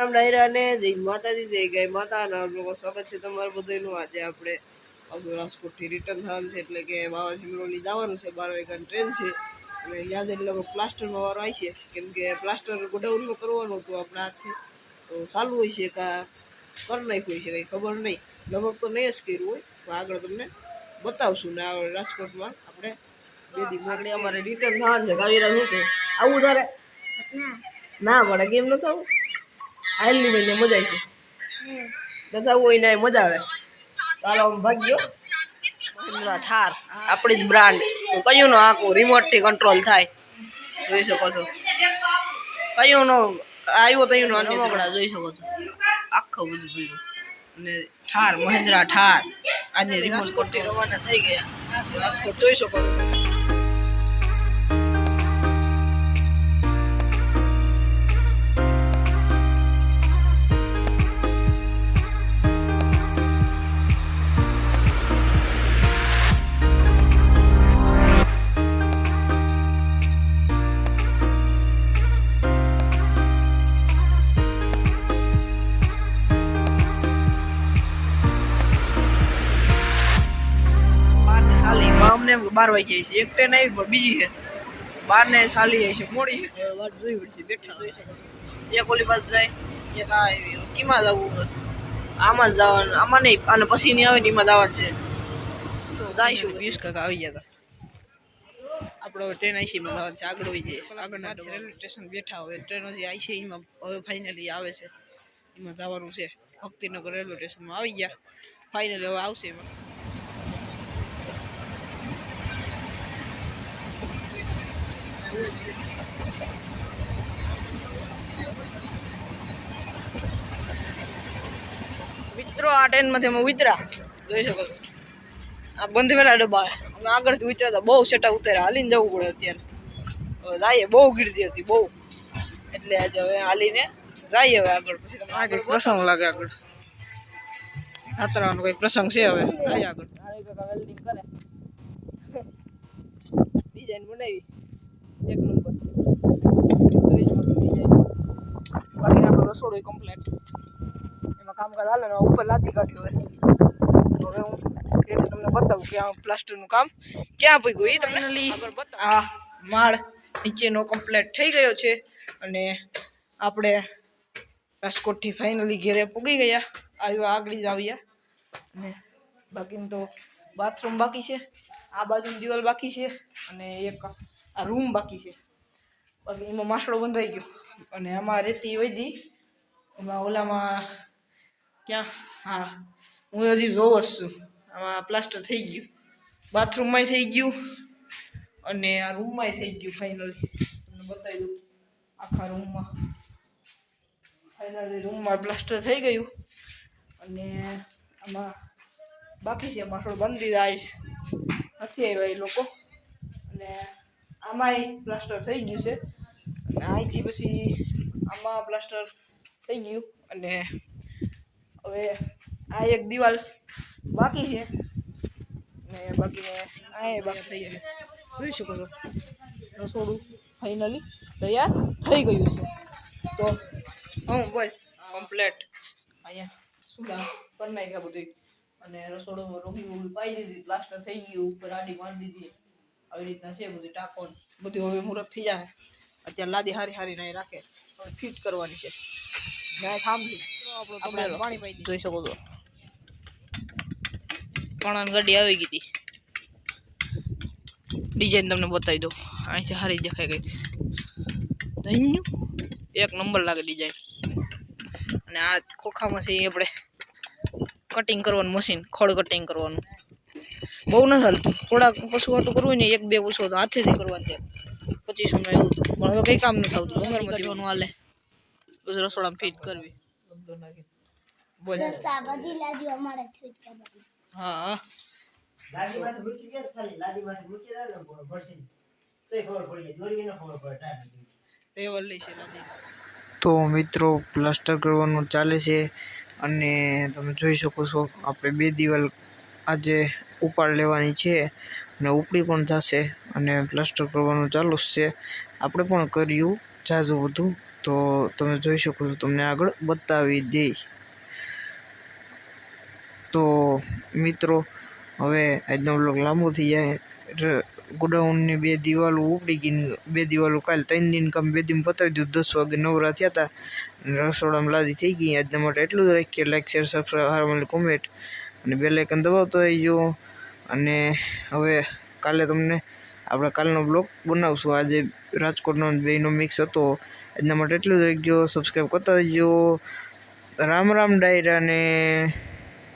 રામ ડાયરાને જય માતાજી જય ગાય માતાના લોકો સ્વાગત છે તમારું બધાનું આજે આપણે આપણું રાજકોટથી રિટર્ન થવાનું છે એટલે કે બાબા સિમરોલી જવાનું છે બાર વાગ્યાની ટ્રેન છે. અને યાદ એટલે લગભગ પ્લાસ્ટરનો વારો આવી છે કેમ કે પ્લાસ્ટર ગોડાઉનમાં કરવાનું હતું આપણા હાથે. તો ચાલુ હોય છે કાં કરી નાખ્યું હોય છે કંઈ ખબર નહીં. લગભગ તો નહીં જ કર્યું હોય પણ આગળ તમને બતાવશું ને આ રાજકોટમાં આપણે બે દી આગળ અમારે રિટર્ન થવાનું છે. કાવીરા શું કે આવું તારે? ના. પડે કેમ ન થવું હાલની મહિને મજા આવી છે બધા હોય ને મજા આવે. ચાલો આમ ભાગ્યો. મહિન્દ્રા થાર, આપણી જ બ્રાન્ડ હું કયું નો આખું રિમોટથી કંટ્રોલ થાય. જોઈ શકો છો. કયું નો, આવ્યો તો એનો રમકડા જોઈ શકો છો. આખો બધું ભર્યું. અને ઠાર મહિન્દ્રા ઠાર આજે રિમોટ કોટી રવાના થઈ ગયા. રાજકોટ જોઈ શકો છો. બાર વાગી જાય છે. એક ટ્રેન આવી પણ બીજી છે. બાર ને ચાલી જાય છે મોડી છે. વાત જોઈ પડશે. બેઠા જોઈ શકે એક ઓલી બાજુ જાય એક આ આવી. કીમાં જવું આમાં જ જવાનું. આમાં નહીં. અને પછી નહીં આવે ને એમાં જવાનું છે. તો જઈશું. વીસ કાકા આવી ગયા હતા. આપણે ટ્રેન આઈસીમાં જવાનું છે. આગળ હોઈ જાય આગળના રેલવે સ્ટેશન બેઠા હોય. ટ્રેન આવી છે એમાં. હવે ફાઇનલી આવે છે. એમાં જવાનું છે. ભક્તિનગર રેલવે સ્ટેશનમાં આવી ગયા. ફાઇનલી હવે આવશે એમાં. મિત્રો આ ટ્રેનમાંથી અમે ઉતરા જોઈ શકો છો. આ બંધ પેલા ડબ્બા અમે આગળથી ઉતર્યા હતા. બહુ સેટા ઉતર્યા. હાલીને જવું પડે અત્યારે. હવે જઈએ. બહુ ગીરતી હતી બહુ. એટલે આજે હવે હાલીને જઈએ હવે આગળ. પછી આગળ પ્રસંગ લાગે આગળ? ખાતરાનો કંઈક પ્રસંગ છે હવે? જઈએ આગળ. વેલ્ડિંગ કરે. ડિઝાઇન બનાવી. એક નંબર. શકો છો ડિઝાઇન બાકી આપણું રસોડું કમ્પ્લેટ એમાં કામકાજ હાલે ને ઉપર લાતી કાઢ્યું હોય. તો હવે હું એટલે તમને બતાવું કે આ પ્લાસ્ટરનું કામ ક્યાં પૂગ્યું એ તમને આ માળ નીચેનો કમ્પ્લેટ થઈ ગયો છે અને આપણે રાજકોટથી ફાઇનલી ઘેરે પૂગી ગયા. આવ્યા આગળ જ આવ્યા. અને બાકીનું તો બાથરૂમ બાકી છે. આ બાજુની દિવાલ બાકી છે. અને એક આ રૂમ બાકી છે. બાકી એમાં માસડો બંધાઈ ગયો. અને આમાં રેતી વધી. એમાં ઓલામાં ક્યાં? હા, હું હજી જોવ છું. આમાં પ્લાસ્ટર થઈ ગયું. બાથરૂમમાંય થઈ ગયું. અને આ રૂમમાંય થઈ ગયું ફાઇનલી તમને બતાવી દઉં. આખા રૂમમાં ફાઇનલી રૂમમાં પ્લાસ્ટર થઈ ગયું. અને આમાં બાકી છે. માસડો બંધી આવીશ નથી આવ્યા એ લોકો. અને આમાંય પ્લાસ્ટર થઈ ગયું છે. અને અહીંથી પછી આમાં પ્લાસ્ટર થઈ ગયું. અને હવે આ એક દિવાલ બાકી છે. ને બાકી આ બાકી થઈ ગયું જોઈ શકો છો રસોડું ફાઇનલી તૈયાર થઈ ગયું છે. તો હું બોલ. કમ્પ્લેટ અહીંયા શું કામ? કરી નાખ્યા બધું અને રસોડું રોગી બોગી પાઈ દીધી પ્લાસ્ટર થઈ ગયું ઉપર આડી મારી દીધી. આવી રીતના છે બધું ટાંકો બધું હવે મુહૂર્ત થઈ જાય. અત્યારે લાદી હારી હારી નહીં રાખે. હવે ફિટ કરવાની છે. ના થાંભલી. આપણે પાણી પાઈ જોઈ શકો છો. પણ ગાડી આવી ગઈ હતી. ડિઝાઇન તમને બતાવી દઉં. અહીંથી સારી દેખાય ગઈ. એક નંબર લાગે ડિઝાઇન. અને આ ખોખામાંથી આપણે કટિંગ કરવાનું મશીન ખડ કટિંગ કરવાનું. બહુ ન હાલતું. થોડાક પશુ હાટું કરવું હોય ને એક બે વર્ષો તો હાથેથી કરવાનું છે. પચીસોમાં એવું. પણ હવે કંઈ કામ નથી આવતું. ડુંગરમાંથી જવાનું હાલે. બસ રસોડામાં ફિટ કરવી. હા. તોય તો મિત્રો પ્લાસ્ટર કરવાનું ચાલે છે. અને તમે જોઈ શકો છો આપણે બે દિવાલ આજે ઉપાડ લેવાની છે અને ઉપડી પણ જશે અને પ્લાસ્ટર કરવાનું ચાલુ જ છે. આપણે પણ કર્યું જાજુ બધું. તો તમે જોઈ શકો છો, તમને આગળ બતાવી દઈ તો મિત્રો, હવે આજનો બ્લોગ લાંબો થઈ જાય. ગોડાઉનની બે દિવાલો ઉપડી ગઈ. બે દિવાલો કાલ ત્રણ દિન કામ બે દિન પતાવી દીધું. દસ વાગે નવરા થયા હતા રસોડામાં લાદી થઈ ગઈ. આજના માટે એટલું જ રાખીએ. લાઈક શેર સબસ્ક્રાઈબ હાર મને કોમેન્ટ અને બે લાઇકન દબાવતા રહીજો અને હવે કાલે તમને આપણે કાલનો બ્લોગ બનાવશું. આજે રાજકોટનો બેનો મિક્સ હતો. એના માટે એટલું જ રાખજો. સબસ્ક્રાઈબ કરતા રહીજો. રામ રામ ડાયરાને.